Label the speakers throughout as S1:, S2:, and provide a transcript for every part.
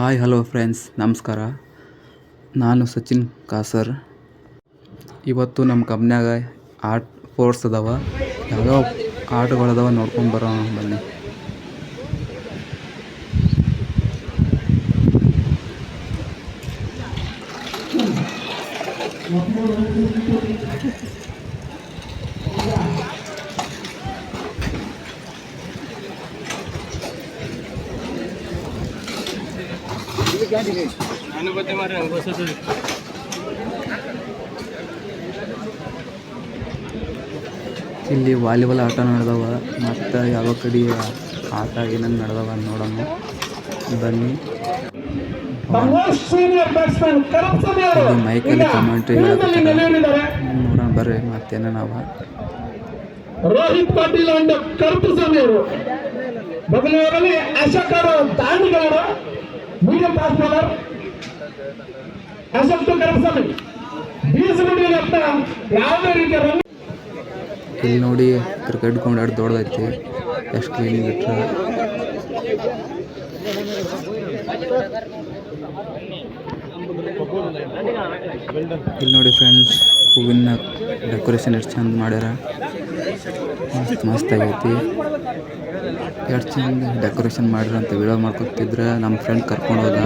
S1: Hi, hello friends, ನಮಸ್ಕಾರ. ನಾನು ಸಚಿನ್ ಕಾಸರ್. ಇವತ್ತು ನಮ್ಮ ಕಂಪ್ನ್ಯಾಗ ಆರ್ಟ್ ಫೋರ್ಸ್ ಅದಾವ. ಯಾವ್ಯಾವ ಆಟಗಳದಾವ ನೋಡ್ಕೊಂಡು ಬರೋಣ ಬನ್ನಿ. ಇಲ್ಲಿ ವಾಲಿಬಾಲ್ ಆಟ ನಡೆದವ, ಮತ್ತು ಯಾವ ಕಡೆ ಆಟ ಏನೇನು ನಡೆದವ ನೋಡೋಣ. ಬನ್ನಿ. ಮೈಕಲ್ಲಿ
S2: ಕಮೆಂಟ್
S1: ನೋಡೋಣ, ಬರ್ರಿ, ಮತ್ತೇನ
S2: ರೋಹಿತ್ ಪಾಟೀಲ್ ಅಂಡ್ ಕರ್ಪುಸ್ವಾಮಿ ಅವರು. ಬದಲಿನಲ್ಲಿ ಅಶೋಕ್ ಅವರು ದಾಂಡಿಗವರು medium fast bowler Ashok to ಕರಪ್ಸ್ವಾಮಿ ಬೀಸಗುಡಿ ಅಂತ ಯಾವುದೇ ರೀತಿಯ ರನ್
S1: ಇಲ್ಲಿ ನೋಡಿ ಕ್ರಿಕೆಟ್ ಎರಡು ದೊಡ್ಡದೈತಿ ಎಷ್ಟು ಇಟ್ರ ಇಲ್ಲಿ ನೋಡಿ ಫ್ರೆಂಡ್ಸ್ ಹೂವಿನ ಡೆಕೋರೇಷನ್ ಎಷ್ಟು ಚಂದ ಮಾಡ್ಯಾರ. ಮಸ್ತ್ ಆಗೈತಿ ಎಷ್ಟು ಚಂದ ಡೆಕೋರೇಷನ್ ಮಾಡ್ರಿ ಅಂತ ವಿಡಿಯೋ ಮಾಡ್ಕೊತಿದ್ರೆ ನಮ್ಮ ಫ್ರೆಂಡ್ ಕರ್ಕೊಂಡು ಹೋದ.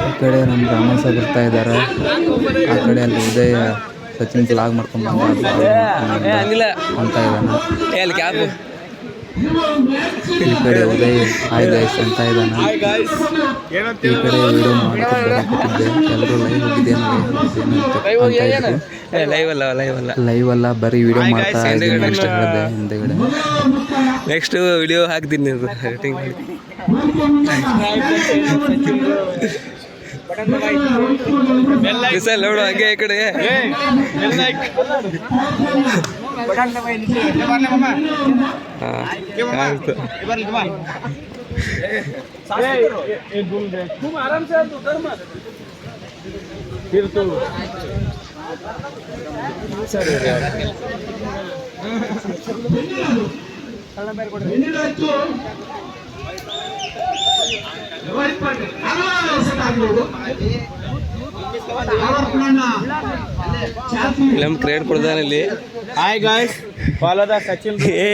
S1: ಈ ಕಡೆ ನಮ್ಮ ರಾಮ ಸಾಹೇಬ್ ಬರ್ತಾ ಇದ್ದಾರೆ ಆ ಕಡೆ ಅಲ್ಲಿ ಉದಯ ಸಚಿನ್ ಬ್ಲಾಗ್ ಮಾಡ್ಕೊಂಡು ಬಂದ. ಅಂತ ಇದ್ದಾನೆ ಈ ಕಡೆ ಉದಯ್ ಹಾಯ್ ಗೈಸ್ ಅಂತ ಇದ್ದಾನೆ. ಈ ಕಡೆ ವಿಡಿಯೋ ಮಾಡ್ತಿದ್ದೆ ಎಲ್ಲರೂ ಲೈವ್ ಹೋಗಿದ್ದೇನೆ
S3: ಲೈವ್ ಅಲ್ಲ ಲೈವ್ ಅಲ್ಲ
S1: ಲೈವ್ ಅಲ್ಲ. ಬರೀ ವಿಡಿಯೋ ಮಾಡ್ತಾ ಇದ್ದೀನಿ ನೆಕ್ಸ್ಟ್. ಹೇಳಿದೆ ಹಿಂದೆಗಡೆ.
S3: ನೆಕ್ಸ್ಟ್ ವಿಡಿಯೋ ಹಾಕ್ತೀನಿ ನೋಡು ಹಂಗೆ ಈ ಕಡೆ ಹಾ, ಕಾಣ್ತು.
S2: ರೋಹಿತ್
S3: ಇಲ್ಲಿ ನಮ್ ಕ್ರಿಯೇಟ್ ಕೊಡ್ದಾನ ಇಲ್ಲಿ.
S4: Hi follow the Sachin.
S3: ಏ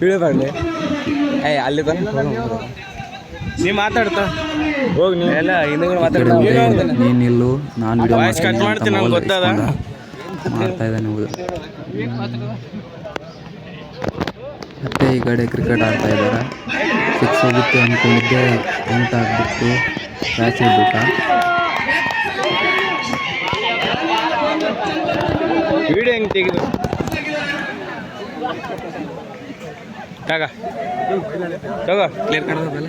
S3: ವಿಡಿಯೋ ಮಾಡಿ ಏ ಅಲ್ಲಿ
S4: ನೀ ಮಾತಾಡ್ತಾ. ಹೋಗಿ ನೀ.
S3: ಎಲ್ಲ ಹಿಂದೂಗಳು
S1: ಕೂಡ ಮಾತಾಡ್ತೀನಿ ನೀನು ವಿಡಿಯೋ
S4: ಕಟ್ ಮಾಡ್ತೀನಿ, ನಂಗ್ ಗೊತ್ತದ.
S1: ಮಾಡ್ತಾ ಇದ್ದಾನೆ ಉದಯ್ ಮತ್ತೆ ಈ ಕಡೆ ಕ್ರಿಕೆಟ್ ಆಡ್ತಾ ಇದ್ದಾರೆ. ಸಿಕ್ಸ್ ಹೋಗುತ್ತೆ ಅಂದ್ಕೊಂಡಿದ್ದೆ ಔಟ್ ಆಗಿಬಿಟ್ಟು ಕ್ಯಾಚ್ ಹಿಡ್ಬಿಟ್ಟ
S4: ವಿಡಿಯೋ ಹೆಂಗ್ ತೆಗೆದು? ತಗ. ತಗೋ.
S3: ಕ್ಲಿಯರ್ ಕಾಣೋದಲ್ಲ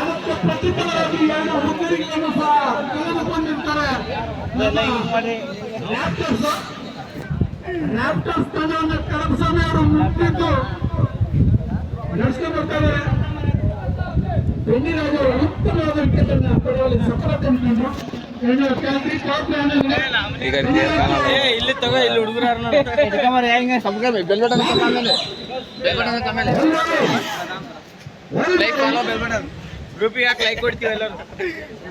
S2: ಅದಕ್ಕೆ ಪ್ರತಿಫಲವಾಗಿ ಎರಡು ಹುಡುಗರಿಗಳನ್ನು ಸಹ ಕಳೆದುಕೊಂಡಿರ್ತಾರೆ ಲ್ಯಾಪ್ಟಾಪ್ಸ್ ಲ್ಯಾಪ್ಟಾಪ್ಸ್ ತಂಡವನ್ನು ಕರಪ್ಸ್ವಾಮಿ ಅವರು ಮುಟ್ಟಿದ್ದು
S4: ಇಲ್ಲಿ ತಗೋ ಇಲ್ಲಿ ಹುಡುಗರು ಗ್ರೂಪಿಗೆ ಯಾಕೆ ಲೈಕ್ ಕೊಡ್ತೀವಿ ಎಲ್ಲರೂ.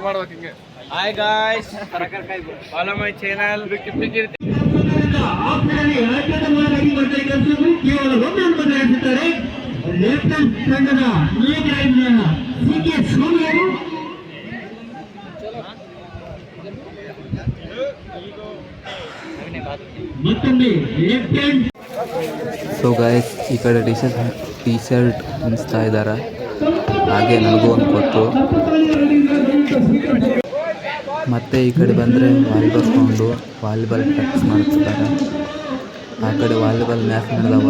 S4: ಮಾಡ್ಬೇಕು ಹಿಂಗೆ.
S2: Hi guys follow my channel C K Swamy ಅವರು.
S1: ಸೊ ಗಾಯಸ್ ಈ ಕಡೆ ಟಿ ಶರ್ಟ್ ಟಿ ಶರ್ಟ್ ಅನಿಸ್ತಾ ಇದ್ದಾರೆ ಹಾಗೆ ನನಗೂ ಒಂದು ಕೊಟ್ಟು. ಮತ್ತೆ ಈ ಕಡೆ ಬಂದರೆ ವಾಲಿಬಾಲ್ ಗ್ರೌಂಡು, ವಾಲಿಬಾಲ್ ಪ್ರಾಕ್ಟೀಸ್ ಮಾಡಿಸ್ತಾರೆ ಆ ಕಡೆ ವಾಲಿಬಾಲ್ ಮ್ಯಾಚ್ ನಡೆದವ.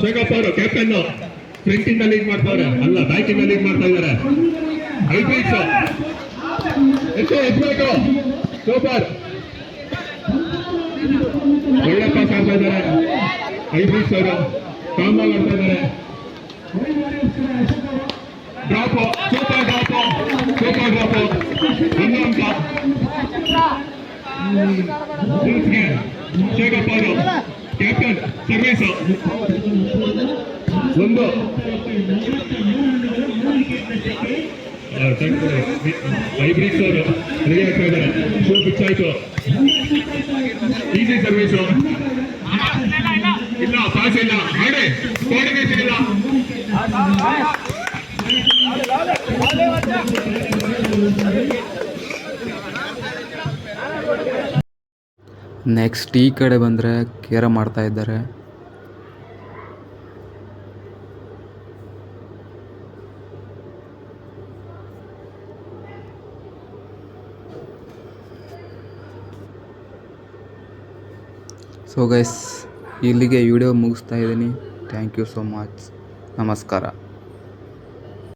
S2: ಶೇಖಪ್ಪ ಅವರು ಕ್ಯಾಪ್ಟನ್ ಪ್ರಿಂಟಿಂಗ್ನಲ್ಲಿ ಲೀಡ್ ಮಾಡ್ತಾವ್ರೆ. ಅಲ್ಲ ಬ್ಯಾಟಿಂಗ್ನಲ್ಲಿ ಮಾಡ್ತಾ ಇದ್ದಾರೆ. ಹೈಬ್ರಿಡ್ಸ್ ಎಷ್ಟು ಎಷ್ಟು ಸೂಪರ್ ಒಳ್ಳೆ ಪಾಸ್ ಆಗ್ತಾ ಇದ್ದಾರೆ. ಹೈಬ್ರಿಡ್ಸ್ ಅವರು ಕಾಮ್ ಆಡ್ತಾ ಇದ್ದಾರೆ drop super drop super drop ಒಂದು ಅಂಕ ಶೇಖಪ್ಪ ಅವರು ಕ್ಯಾಪ್ಟನ್ ಸರ್ವೀಸ್ ಒಂದು. ಹೈಬ್ರಿಡ್ಸ್ ಅವರು ರೆಡಿ ಆಗ್ತಾ ಇದ್ದಾರೆ. ಶೂ ಪಿಚ್ ಆಯ್ತು. ಈಸಿ ಸರ್ವೀಸು ಇಲ್ಲ ಪಾಸ್ ಇಲ್ಲ. ಮಾಡಿ ಕೋಆರ್ಡಿನೇಷನ್ ಇಲ್ಲ
S1: ನೆಕ್ಸ್ಟ್ ಈ ಕಡೆ ಬಂದರೆ ಕೇರ ಮಾಡ್ತಾ ಇದ್ದಾರೆ. ಸೊ ಗೈಸ್ ಇಲ್ಲಿಗೆ ವಿಡಿಯೋ ಮುಗಿಸ್ತಾ ಇದ್ದೀನಿ. ಥ್ಯಾಂಕ್ ಯು ಸೋ ಮಚ್ ನಮಸ್ಕಾರ.